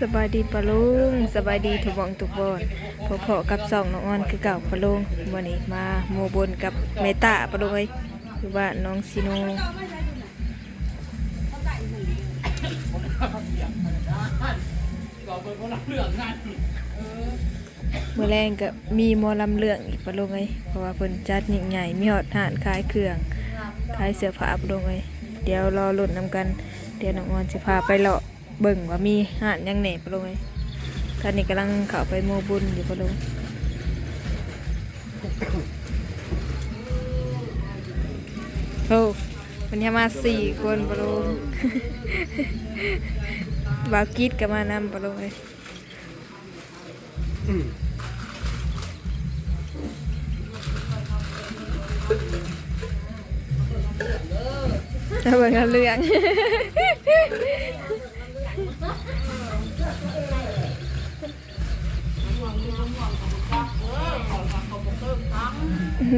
สบายดีปะลุงสบายดีทุกหมองทุกบอนพอพอๆกับสองน้องออนคือเก่าปะลุงวันนี้มาโมบนกับเมตาปะลุงเอ้ยคือว่าน้องซิโนเมื่อแรงกับมีมอลำเรื่องอีกปะลุงเอ้ยเพราะว่าเพิ่นจัดยิ่งใหญ่มีหอดหานขายเครื่องขายเสื้อผ้าปะลุงเอ้ยเดี๋ยวรอหลุ้นำกัน เดี๋ยวน้องออนสิพาไปเลาะ เบิ่งว่ามีหานยังแหน่ปะลงเอ้ยตอนนี้กำลังเข้าไปโมบุญอยู่ปะลงโอ้มันยังมาสี่คนปะลงบาวกิดก็มานำปะลงเลยเอาเบิ่งเอาเรื่อง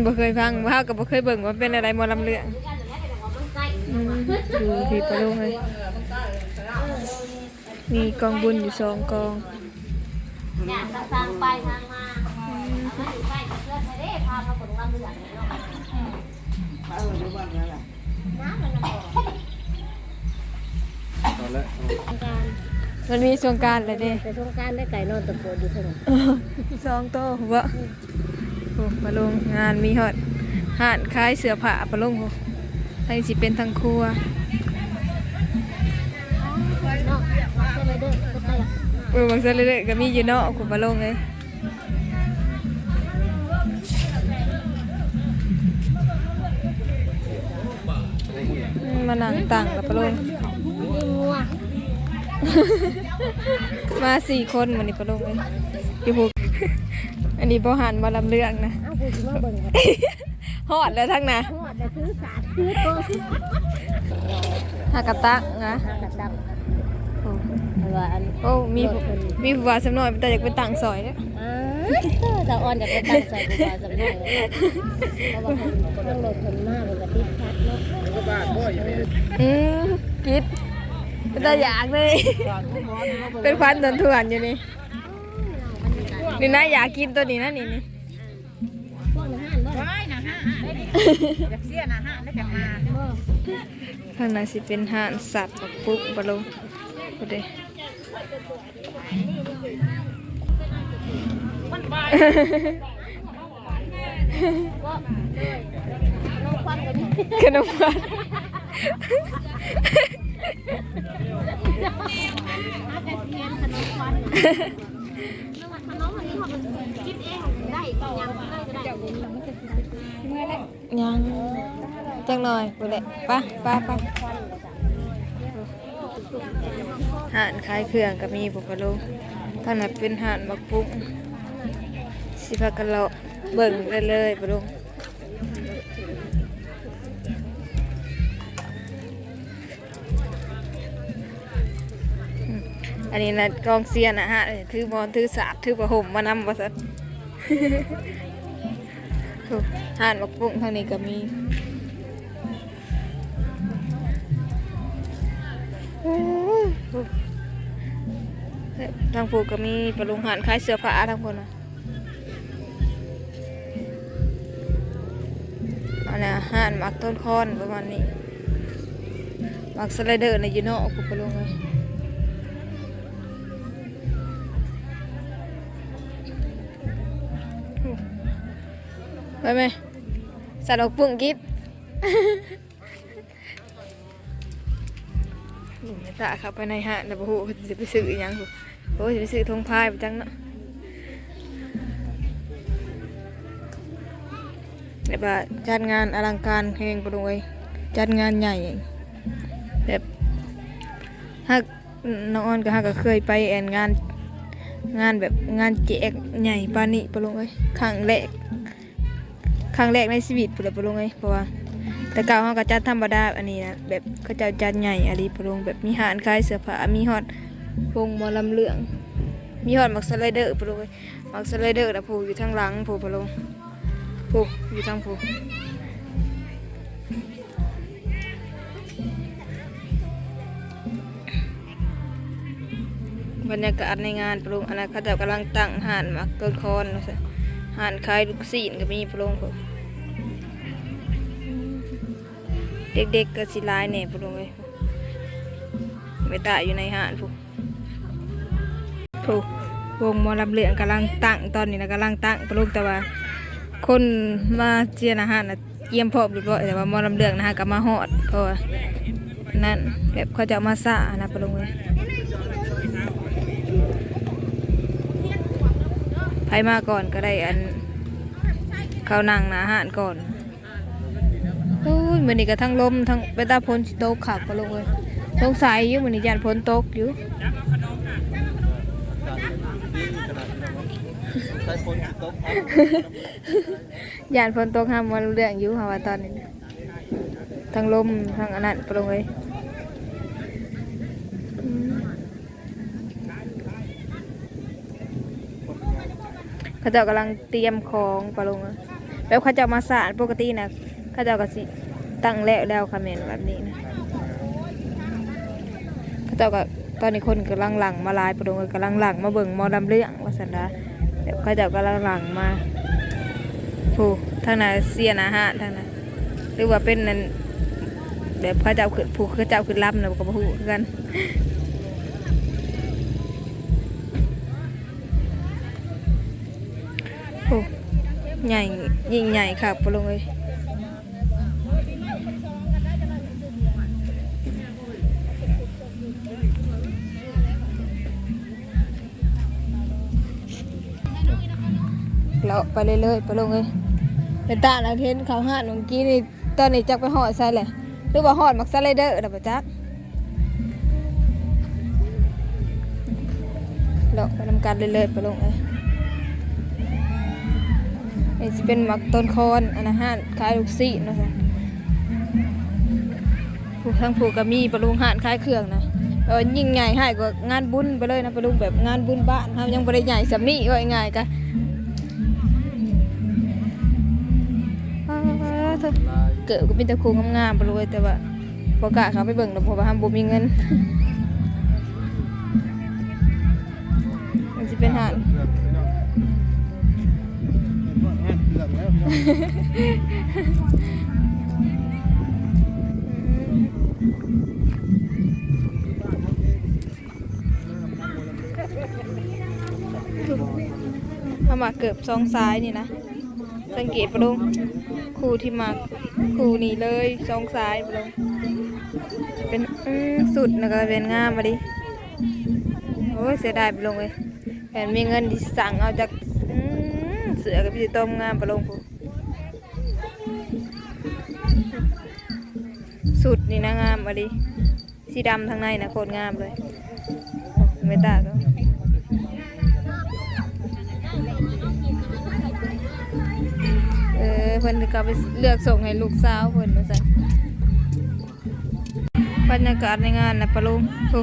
บ่เคยฟังว่าก็บ่เคยเบิ่งว่าเป็นอะไรมอลำเรื่องดูพี่ปะลุงเลยมีกองบุญอยู่สองกองเนี่ยทางไปทางมามาอยู่ใกล้เพื่อนทะเลพามาเอเนาะน้ำมันระเบิดตอนแรก มันมีสงกรารเลยเด้ไปสงการได้ไก่นอนตะโกนอยู่ถนนสองโตวะโอ้ปะลุงงานมีฮอดห้านขายเสื้อผ้าปะลุงโหทั้งสิเป็นทั้งครัวเนาะใช่ไหมเด้อก็ใช่ละเออบางเสื้อเลยๆก็มีอยู่เนาะคุณปะลุงเลยอืมมานั่งตั้งกับปะลุงยิงงัว มาสี่คนมันนี่ปะลุงเลยอยู่พูอันนี้บ่หันมาลำเรื่องนะเอ้ากูสิมาเบิ่งกันฮอดแล้วทั้งนะทอดแต่ซื้อสาดซื้อโตซื้อหากระตักนะทางกระดับโอ้ว่าอันโอ้มีผู้มีผู้ว่าสำน้อยแต่อยากไปตั้งซอยเนี่ยอ้าวสาวอ่อนอยากไปตั้งใจกูว่าสำนักเลยเพราะว่าคนเครื่องรถคนมากเลยกับติดชัดเนาะก็บ้านบ่อยอย่างนี้อืมกิด เป็นตาอยากเลย เป็นควันตนถ่วนอยู่นี่ นี่นะอยากกินตัวนี้นะนี่นี่พวกห้านบ่ร้อยนะฮะอยากเสียนะฮะได้กันมาบ่ข้างในสิเป็นห่านสัตว์ปักปุ๊กปะลงโอเคน้องควันก็มีขนมหวานถ้าแต่เทียนขนมควันน้องขนมอันนี้เขาเป็นคิดเองได้ก็ ยังได้ก็ได้เดี๋ยวนี้มันจะเมื่อไรยังจังหน่อยกูแหละไป้าป้าป้าห่านขายเครื่องก็มีปุกกะโลท่านน่ะเป็นห่านบักปุ๊กสิพากันเลาะเบิ่งได้เลยปะลุ อันนี้นะกองเซียนนะฮะถือบอลถือสาบถือประห่มมานำบ่สันห่านบักปุ้งทางนี้ก็มีโอ้ยทางผูกก็มีประลุงห่านขายเสื้อผ้าทั้งคนนะอันนี้ห่านมักต้นคอนประมาณนี้มักสไลเดอร์ในยูโน่กูปลุงเลย ไปไหมสัตว์ออกปุ่งกิฟหนุ่มตาเข้าไปในห้างแล้วบ่ฮู้เขาจะไปซื้ออีหยังบ่โอ้ยจะไปซื้อธงพายไปจังเนาะแบบว่าจัดงานอลังการเพลงประดวยจัดงานใหญ่แบบฮักน้องออนก็ฮักก็เคยไปแอนงาน งานแบบงานแจกใหญ่ปานนี้ปะลงเอ้ยครั้งแรก ครั้งแรกในชีวิตพุ่นแหละปะลงเอ้ยเพราะว่าแต่เก่าเขาก็จัดธรรมดาอันนี้นะแบบเขาจะจัดใหญ่อะไรปรุงแบบมีหานขายเสื้อผ้ามีฮอดวงหมอลำเหลือง มีฮอดมักสไลเดอร์ปรุงมักสไลเดอร์นะผูอยู่ทางหลังผูปรุงผูอยู่ทางผูบรรยากาศในงานปรุงอันนั้นเขาจะกำลังตั้งหานหมักต้นคอนว่าซั่น ห่านขายลูกศิษย์ก็มีปรุงพวกเด็กๆก็สิลายแหน่ปรุงเลยไม่ตายอยู่ในห่านพวกพวกวงมอลำเหลืองกำลังตั้งตอนนี้นะกำลังตั้งปรุงแต่ว่า คนมาเจียนอาหารนะเยี่ยมพอมเรีบร้อยแต่ว่ามอลำเหลืองนะฮะก็มาฮอดเพราะว่านั่นแบบเขาจะมาซ่านะปรุงเลย ไผมาก่อนก็ได้อันเขานั่งนาอาหารก่อนโอ้ยมือนี้ก็ทั้งลมทั้งไปตาพ้นสิตกขับก็ลงเลยสงสัยอยู่มือนี้ยันพ้นตกอยู่ยันพนตกห้ามวันเรื่องอยู่ค่ะว่าตอนนี้ทั้งลมทั้งอันนั้นไปลงเลยอืม เขาเจ้ากำลังเตรียมของปลงเลยแล้วเขาเจะมาสาดปกตินะเขาเจ้าก็สิตั้งแล้วแล้วคอมเมนแบบนี้นะเขาเจ้าก็ตอนนี้คนกำลังหลังมาลายประดงกำลังหลังมาเบิ่งมอลำเรื่องว่าสันดาเดี๋ยวเขาเจ้ากำลังหลังมาผู้ทางนั้นเสียนอาหารทางนั้นหรือว่าเป็นนั่นแบบเขาเจ้าขึ้นผู้เขาเจ้าขึ้นรับนะก็บ่ฮู้กัน โอ้ใหญ่ยิ่งใหญ่ค่ะปลงเลยเราไปเรื่อยๆไปลงเลยไปตาเราเห็นเขาหาดเมื่อกี้นี่ตอนนี้จักไปหอดใส่เลยหรือว่าหอดมักสไลยเด้อร์นะปะจักเราไปทำการเรื่อยๆไปลงเลย นี่จะเป็นหมักต้นคอนอันอาหารขายลูกซีนนะจ๊ะผู้ทั้งผู้ก็มีปลุงหานขายเครื่องนะเออยิ่งใหญ่ให้กว่างานบุญไปเลยนะปลุงแบบงานบุญบ้านเขายังบริใหญ่สำนี่ว่ง่ายๆกะอ้าวเกิดก็เป็นตะคูงามๆไปเลยแต่ว่าพอกะเขาไปเบิ่งแล้วเพราะว่าห้ามบ่มีเงินมันจะเป็นหาน ถ้ามาเกือบซองซ้ายนี่นะ สังเกตปะลุงครูที่มาครูนี่เลยซองซ้ายปะลุงเป็นสุดนะก็เป็นงามมาดิโอ้ยเสียดายปะลุงเลยแผนมีเงินที่สั่งเอาจากเสือกับพี่ต้มงามปะลุงพู สุดนี่นะงามมาดิสีดำทางในนะโคตรงามเลยไม่ตาก็เออเพิ่นก็ไปเลือกส่งให้ลูกสาวเพิ่นว่าซั่นบรรยากาศในงานนะปะลุงโอ้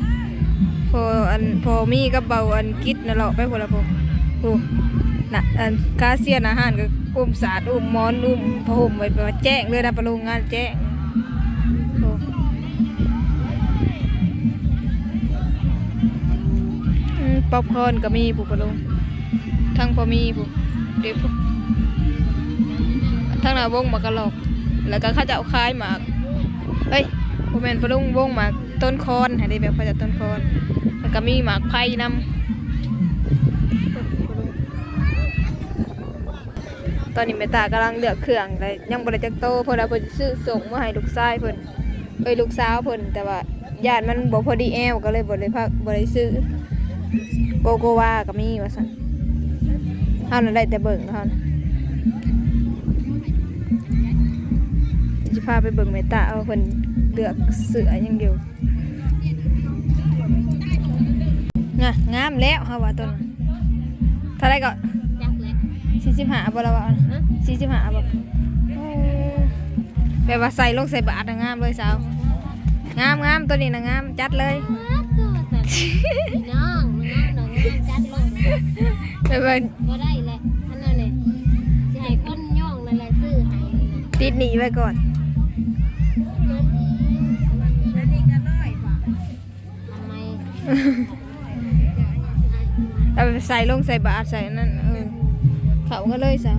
พออันพอมีกับเบาอันกิดนะเลาะไปพุ่นละพอโอ้น่ะอันคาเซียนอาหารก็อุ้มสาดอุ้มมอนอุ้มผ้าห่มไว้ไปว่าแจ้งเลยนะปะลุงงานแจ้ง ป๊อปคอนก็มีผู้ปลุงทั้งพอมีผู้เดี๋ยวผู้ทางหน้าวงหมากกะหลอก แล้วก็เข้าจะเอาคายหมากเอ้ยโมเมนปลุงวงหมากต้นคอนให้ได้แบบเขาจะต้นคอนแล้วก็มีหมากไผ่นำตอนนี้เมตากำลังเลือกเครื่องแต่ยังบริจักโตเพิ่นเอาเพิ่นซื้อส่งมาให้ลูกชายเพิ่นเอ้ยลูกสาวเพิ่นแต่ว่าญาติมันบ่พอดีแอวก็เลยบ่ได้พักบ่ได้ซื้อ โกโกวาก็มีว่าซั่นเฮานั่นได้แต่เบิ่งเฮานะจะพาไปเบิ่งเมตาเอาเพิ่นเลือกเสืออยังเดียวน่ะงามแล้วเฮาว่าต้นเท่าไรก็จักแหละ45บ่ละว่า45บ่โอ้แบบว่าใส่ลงใส่บาทนะงามเลยสาวงามงามตัวนี้นะงามจัดเลย แบบว่าบ่ได้เลยอันนั้นเลยสิให้คนย่องนั่นแหละซื้อให้ติดหนีไว้ก่อนแล้วนี่ก็น้อยกว่าทำไมเอาไปใส่ลงใส่บาตรใส่อันนั่นเออเขาก็เลยซะ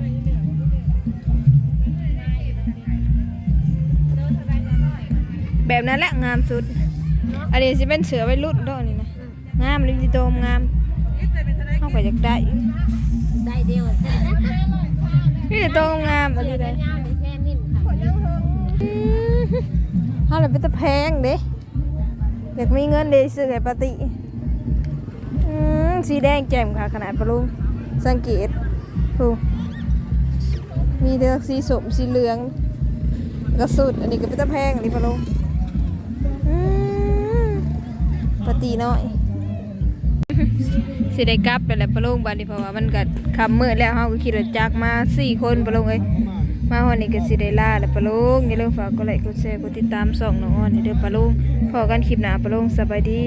แบบนั้นแหละงามสุด อันนี้สิเป็นเสือไว้รุ่นเด้อนี่นะ งามลิมจิโตมงาม เฮาก็อยากได้ได้เดียวเสร็จนี่โตมงงามอันนี้ได้ได้ยาวแค่นิ่มค่ะเฮาเลเป็นตะแพงเด้อยากมีเงินเด้ซื้อให้ปาติสีแดงแจ่มค่ะ ขนาดปลุงสังเกตดูมีเดือกสีสมสีเหลืองกระสุด อันนี้ก็เป็นตะแพงอันนี้ปลุงปาติน้อย สิได้กลับไปแล้วปะลุงบัดนี้เพราะว่ามันก็ค่ำมืดแล้วเฮาก็ขี่รถจักรมาสี่คนปะลุงเอ้ยมาวันนี้ก็สิได้ลาแล้วปะลุงอย่าลืมฝากกดไลค์กดแชร์กดติดตามส่องน้องอ้อนให้เด้อปะลุงพอกันคลิปหน้าปะลุงสบายดี